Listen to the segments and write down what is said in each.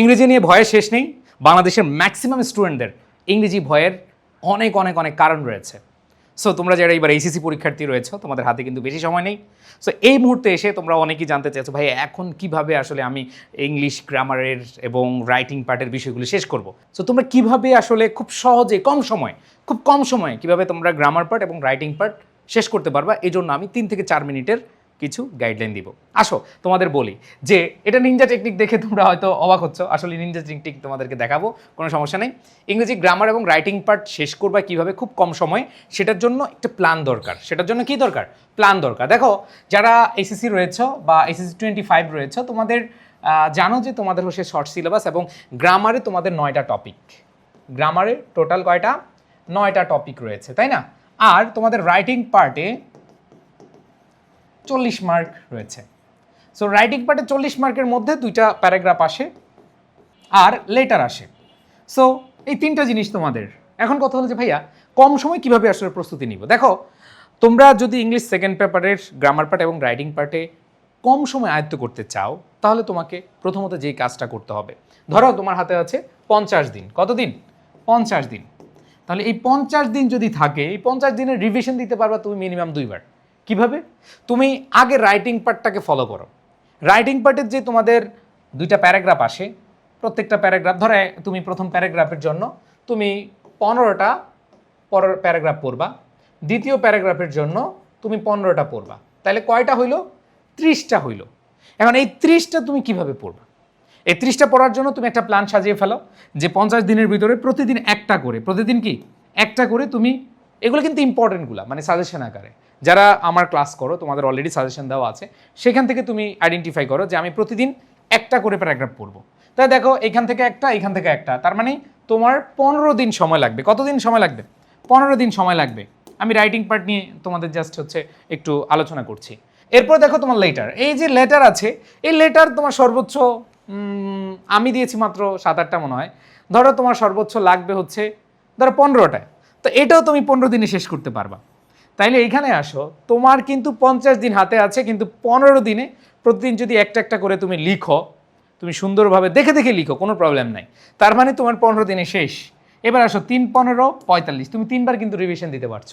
ইংরেজি নিয়ে ভয়ের শেষ নেই। বাংলাদেশের ম্যাক্সিমাম স্টুডেন্টদের ইংরেজি ভয়ের অনেক অনেক অনেক কারণ রয়েছে। সো তোমরা যারা এবার এইচএসসি পরীক্ষার্থী রয়েছে, তোমাদের হাতে কিন্তু বেশি সময় নেই। সো এই মুহূর্তে এসে তোমরা অনেকেই জানতে চাইছো, ভাই, এখন কীভাবে আসলে আমি ইংলিশ গ্রামারের এবং রাইটিং পার্টের বিষয়গুলো শেষ করব? সো তোমরা কীভাবে আসলে খুব সহজে, কম সময়, খুব কম সময়ে কীভাবে তোমরা গ্রামার পার্ট এবং রাইটিং পার্ট শেষ করতে পারবা? এই জন্য আমি তিন থেকে চার মিনিটের কিছু গাইডলাইন দিব। আসো, তোমাদের বলি যে, এটা নিনজা টেকনিক দেখে তোমরা হয়তো অবাক হচ্ছ। আসলে নিনজা টেকনিক তোমাদেরকে দেখাবো, কোনো সমস্যা নেই। ইংরেজি গ্রামার এবং রাইটিং পার্ট শেষ করবা কীভাবে খুব কম সময়ে, সেটার জন্য একটা প্ল্যান দরকার। সেটার জন্য কি দরকার? প্ল্যান দরকার। দেখো, যারা এসএসসি রয়েছে বা এসএসসি টোয়েন্টি ফাইভ রয়েছে, তোমাদের জানো যে তোমাদের হচ্ছে শর্ট সিলেবাস এবং গ্রামারে তোমাদের নয়টা টপিক গ্রামারে টোটাল কয়টা? নয়টা টপিক রয়েছে, তাই না? আর তোমাদের রাইটিং পার্টে চল্লিশ মার্ক রয়েছে। সো রাইটিং পার্টে চল্লিশ মার্কের মধ্যে দুইটা প্যারাগ্রাফ আসে আর লেটার আসে। সো এই তিনটা জিনিস তোমাদের। এখন কথা হলো যে, ভাইয়া, কম সময় কীভাবে আসলে প্রস্তুতি নিব? দেখো, তোমরা যদি ইংলিশ সেকেন্ড পেপারের গ্রামার পার্ট এবং রাইটিং পার্টে কম সময় আয়ত্ত করতে চাও, তাহলে তোমাকে প্রথমত যেই কাজটা করতে হবে। ধরো, তোমার হাতে আছে পঞ্চাশ দিন। কতদিন পঞ্চাশ দিন। তাহলে এই পঞ্চাশ দিন যদি থাকে, এই পঞ্চাশ দিনের রিভিশন দিতে পারবা তুমি মিনিমাম দুইবার। কীভাবে? তুমি আগে রাইটিং পার্টটাকে ফলো করো। রাইটিং পার্টের যে তোমাদের দুইটা প্যারাগ্রাফ আসে, প্রত্যেকটা প্যারাগ্রাফ ধরে তুমি প্রথম প্যারাগ্রাফের জন্য তুমি পনেরোটা পরের প্যারাগ্রাফ পড়বা, দ্বিতীয় প্যারাগ্রাফের জন্য তুমি পনেরোটা পড়বা। তাহলে কয়টা হইল? ত্রিশটা হইল। এখন এই ত্রিশটা তুমি কীভাবে পড়বা? এই ত্রিশটা পড়ার জন্য তুমি একটা প্ল্যান সাজিয়ে ফেলো যে পঞ্চাশ দিনের ভিতরে প্রতিদিন একটা করে, প্রতিদিন কি? একটা করে তুমি, এগুলো কিন্তু ইম্পর্টেন্টগুলো মানে সাজেশন আকারে। যারা আমার ক্লাস করো, তোমাদের অলরেডি সাজেশন দেওয়া আছে, সেখান থেকে তুমি আইডেন্টিফাই করো যে আমি প্রতিদিন একটা করে প্যারাগ্রাফ পড়ব। তাই দেখো, এখান থেকে একটা, এখান থেকে একটা, তার মানে তোমার পনেরো দিন সময় লাগবে। কতদিন সময় লাগবে? পনেরো দিন সময় লাগবে। আমি রাইটিং পার্ট নিয়ে তোমাদের জাস্ট হচ্ছে একটু আলোচনা করছি। এরপর দেখো তোমার লেটার এই যে লেটার আছে, এই লেটার তোমার সর্বোচ্চ আমি দিয়েছি মাত্র সাত আটটা মনে হয়। ধরো তোমার সর্বোচ্চ লাগবে হচ্ছে, ধরো পনেরোটায় তো এটাও তুমি পনেরো দিনে শেষ করতে পারবা। তাইলে এইখানে আসো। তোমার কিন্তু পঞ্চাশ দিন হাতে আছে, কিন্তু পনেরো দিনে প্রতিদিন যদি একটা একটা করে তুমি লিখো, তুমি সুন্দরভাবে দেখে দেখে লিখো, কোনো প্রবলেম নাই। তার মানে তোমার পনেরো দিনে শেষ। এবার আসো, তিন পনেরো, পঁয়তাল্লিশ। তুমি তিনবার কিন্তু রিভিশন দিতে পারছ।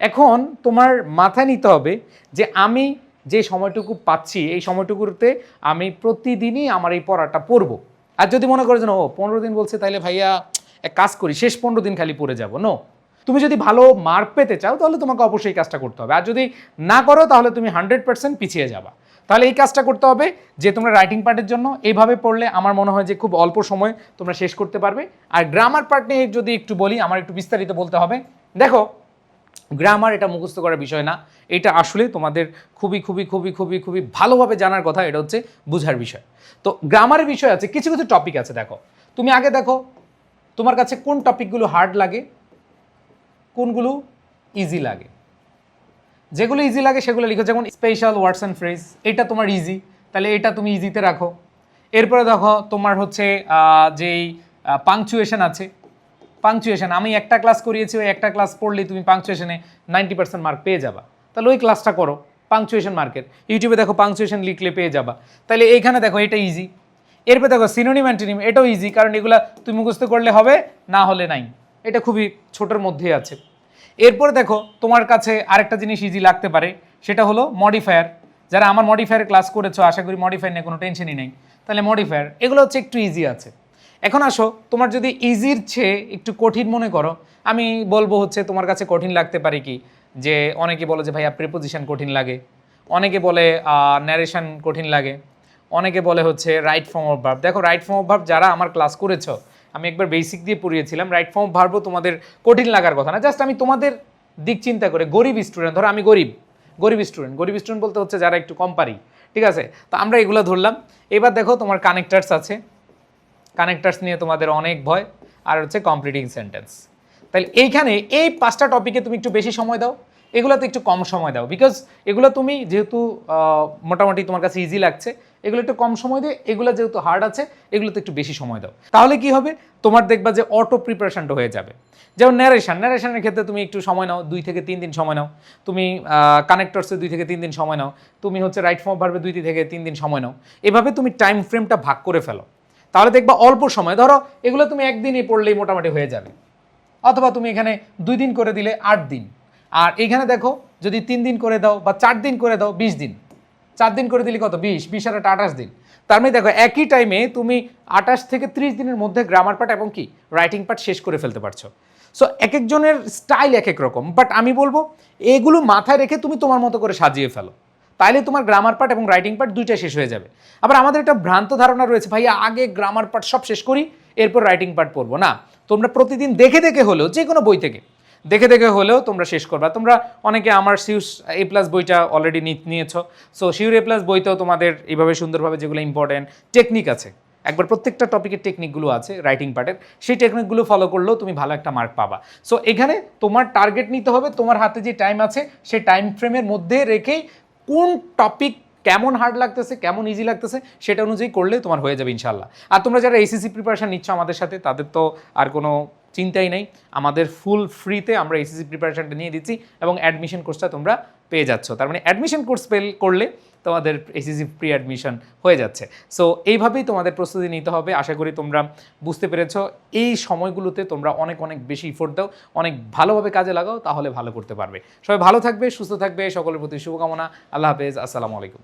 এখন তোমার মাথায় নিতে হবে যে আমি যে সময়টুকু পাচ্ছি, এই সময়টুকুতে আমি প্রতিদিনই আমার এই পড়াটা পড়ব। আর যদি মনে করো যে, ও, পনেরো দিন বলছে তাহলে ভাইয়া, এক কাজ করি, শেষ পনেরো দিন খালি পড়ে যাব। নো তুমি যদি ভালো মার্ক পেতে চাও, তাহলে তোমাকে অবশ্যই কাজটা করতে হবে। আর যদি না করো, তাহলে তুমি হান্ড্রেড পার্সেন্ট পিছিয়ে যাবা। তাহলে এই কাজটা করতে হবে যে, তোমরা রাইটিং পার্টের জন্য এইভাবে পড়লে আমার মনে হয় যে, খুব অল্প সময় তোমরা শেষ করতে পারবে। আর গ্রামার পার্ট নিয়ে যদি একটু বলি, আমার একটু বিস্তারিত বলতে হবে। দেখো, গ্রামার এটা মুখস্থ করার বিষয় না। এটা আসলে তোমাদের খুবই খুবই খুবই খুবই খুবই ভালোভাবে জানার কথা, এটা হচ্ছে বুঝার বিষয়। তো গ্রামারের বিষয় আছে, কিছু কিছু টপিক আছে, দেখো। তুমি আগে দেখো, তোমার কাছে কোন টপিকগুলো হার্ড লাগে? কোনগুলো ইজি লাগে। যেগুলো ইজি লাগে, সেগুলো লিখো। যেমন স্পেশাল ওয়ার্ডস অ্যান্ড ফ্রেজ এটা তোমার ইজি তাহলে এটা তুমি ইজিতে রাখো। এরপরে দেখো তোমার হচ্ছে যেই পাংচুয়েশন আছে পাংচুয়েশন আমি একটা ক্লাস করিয়েছি, ওই একটা ক্লাস পড়লে তুমি পাংচুয়েশনে নাইনটি পার্সেন্ট মার্ক পেয়ে যাবা। তাহলে ওই ক্লাসটা করো পাংচুয়েশন মার্কের ইউটিউবে দেখো পাংচুয়েশন লিখলে পেয়ে যাবা। তাহলে এইখানে দেখো এটা ইজি এরপর দেখো সিনোনিম অ্যান্টিনিম এটাও ইজি কারণ এগুলা তুমি মুখস্থ করলে হবে, না হলে নাই। এটা খুবই ছোটোর মধ্যেই আছে। এরপরে দেখো, তোমার কাছে আরেকটা জিনিস ইজি লাগতে পারে, সেটা হলো মডিফায়ার যারা আমার মডিফায়ার ক্লাস করেছ, আশা করি মডিফায়ার নিয়ে কোনো টেনশনই নেই। তাহলে মডিফায়ার এগুলো হচ্ছে একটু ইজি আছে। এখন আসো, তোমার যদি ইজির চেয়ে একটু কঠিন মনে করো, আমি বলব হচ্ছে তোমার কাছে কঠিন লাগতে পারে কি? যে অনেকে বলে যে, ভাইয়া প্রিপোজিশন কঠিন লাগে। অনেকে বলে ন্যারেশন কঠিন লাগে। অনেকে বলে হচ্ছে রাইট ফর্ম অফ ভার্ব দেখো রাইট ফর্ম অফ ভার্ব যারা আমার ক্লাস করেছ আমি একবার বেসিক দিয়ে পড়িয়েছিলাম রাইট ফর্ম অফ ভার্বও তোমাদের কঠিন লাগার কথা না জাস্ট আমি তোমাদের দিক চিন্তা করে, গরিব স্টুডেন্ট ধরো আমি গরিব গরিব স্টুডেন্ট গরিব স্টুডেন্ট বলতে হচ্ছে যারা একটু কম পারি, ঠিক আছে? তো আমরা এগুলো ধরলাম, এবার দেখো তোমার কানেক্টার্স আছে কানেক্টার্স নিয়ে তোমাদের অনেক ভয়, আর হচ্ছে কমপ্লিটিং সেন্টেন্স তাহলে এইখানে এই পাঁচটা টপিকে তুমি একটু বেশি সময় দাও, এগুলোতে একটু কম সময় দাও বিকজ এগুলো তুমি যেহেতু মোটামুটি তোমার কাছে ইজি লাগছে এগুলো একটু কম সময় দিয়ে এগুলো যেহেতু হার্ড আছে, এগুলোতে একটু বেশি সময় দাও। তাহলে কি হবে? তোমার দেখবা যে অটো প্রিপারেশনটা হয়ে যাবে। যেমন ন্যারেশন ন্যারেশনের ক্ষেত্রে তুমি একটু সময় নাও, দুই থেকে তিন দিন সময় নাও। তুমি কানেক্টরসে দুই থেকে তিন দিন সময় নাও। তুমি হচ্ছে রাইট ফর্ম ভার্বে দুই থেকে তিন দিন সময় নাও। এভাবে তুমি টাইম ফ্রেমটা ভাগ করে ফেলো। তাহলে দেখবা অল্প সময়, ধরো এগুলো তুমি একদিনই পড়লেই মোটামুটি হয়ে যাবে। অথবা তুমি এখানে দুই দিন করে দিলে আট দিন। আর এখানে দেখো, যদি তিন দিন করে দাও বা চার দিন করে দাও, বিশ দিন। চার দিন করে দিলে কত? বিশ। বিশ আর আঠাশ দিন। তার মানে দেখো, একই টাইমে তুমি আঠাশ থেকে ত্রিশ দিনের মধ্যে গ্রামার পার্ট এবং কি? রাইটিং পার্ট শেষ করে ফেলতে পারছ। সো এক একজনের স্টাইল এক এক রকম। বাট আমি বলব, এগুলো মাথায় রেখে তুমি তোমার মতো করে সাজিয়ে ফেলো। তাইলে তোমার গ্রামার পার্ট এবং রাইটিং পার্ট দুইটা শেষ হয়ে যাবে। আবার আমাদের একটা ভ্রান্ত ধারণা রয়েছে, ভাইয়া, আগে গ্রামার পার্ট সব শেষ করি, এরপর রাইটিং পার্ট পড়ব। না। তোমরা প্রতিদিন দেখে দেখে হলেও যে কোনো বই থেকে দেখে দেখে হলেও তোমরা শেষ করবা। তোমরা অনেকে আমার সিউস এ প্লাস বইটা অলরেডি নিয়েছো। সো শিউর এ প্লাস বইতেও তোমাদের এইভাবে সুন্দরভাবে যেগুলো ইম্পর্টেন্ট টেকনিক আছে। একবার প্রত্যেকটা টপিকের টেকনিকগুলো আছে রাইটিং পার্টের সেই টেকনিকগুলো ফলো করলেও তুমি ভালো একটা মার্ক পাবা। সো এখানে তোমার টার্গেট নিতে হবে, তোমার হাতে যে টাইম আছে সেই টাইম ফ্রেমের মধ্যে রেখেই কোন টপিক কেমন হার্ড লাগতেছে, কেমন ইজি লাগতেছে, সেটা অনুযায়ী করলে তোমার হয়ে যাবে ইনশাল্লাহ আর তোমরা যারা এসিসি প্রিপারেশান নিচ্ছ আমাদের সাথে, তাদের তো আর কোনো চিন্তাই নেই। আমাদের ফুল ফ্রিতে আমরা এসিসি প্রিপারেশনটা নিয়ে দিচ্ছি এবং অ্যাডমিশন কোর্সটা তোমরা পেয়ে যাচ্ছ। তার মানে অ্যাডমিশন কোর্স পেল করলে তোমাদের এসিসি প্রি অ্যাডমিশন হয়ে যাচ্ছে। সো এইভাবেই তোমাদের প্রস্তুতি নিতে হবে। আশা করি তোমরা বুঝতে পেরেছ। এই সময়গুলোতে তোমরা অনেক অনেক বেশি ইফোর্ট দাও, অনেক ভালোভাবে কাজে লাগাও, তাহলে ভালো করতে পারবে। সবাই ভালো থাকবে, সুস্থ থাকবে, সকলের প্রতি শুভকামনা। আল্লাহ হাফেজ। আসসালামু আলাইকুম।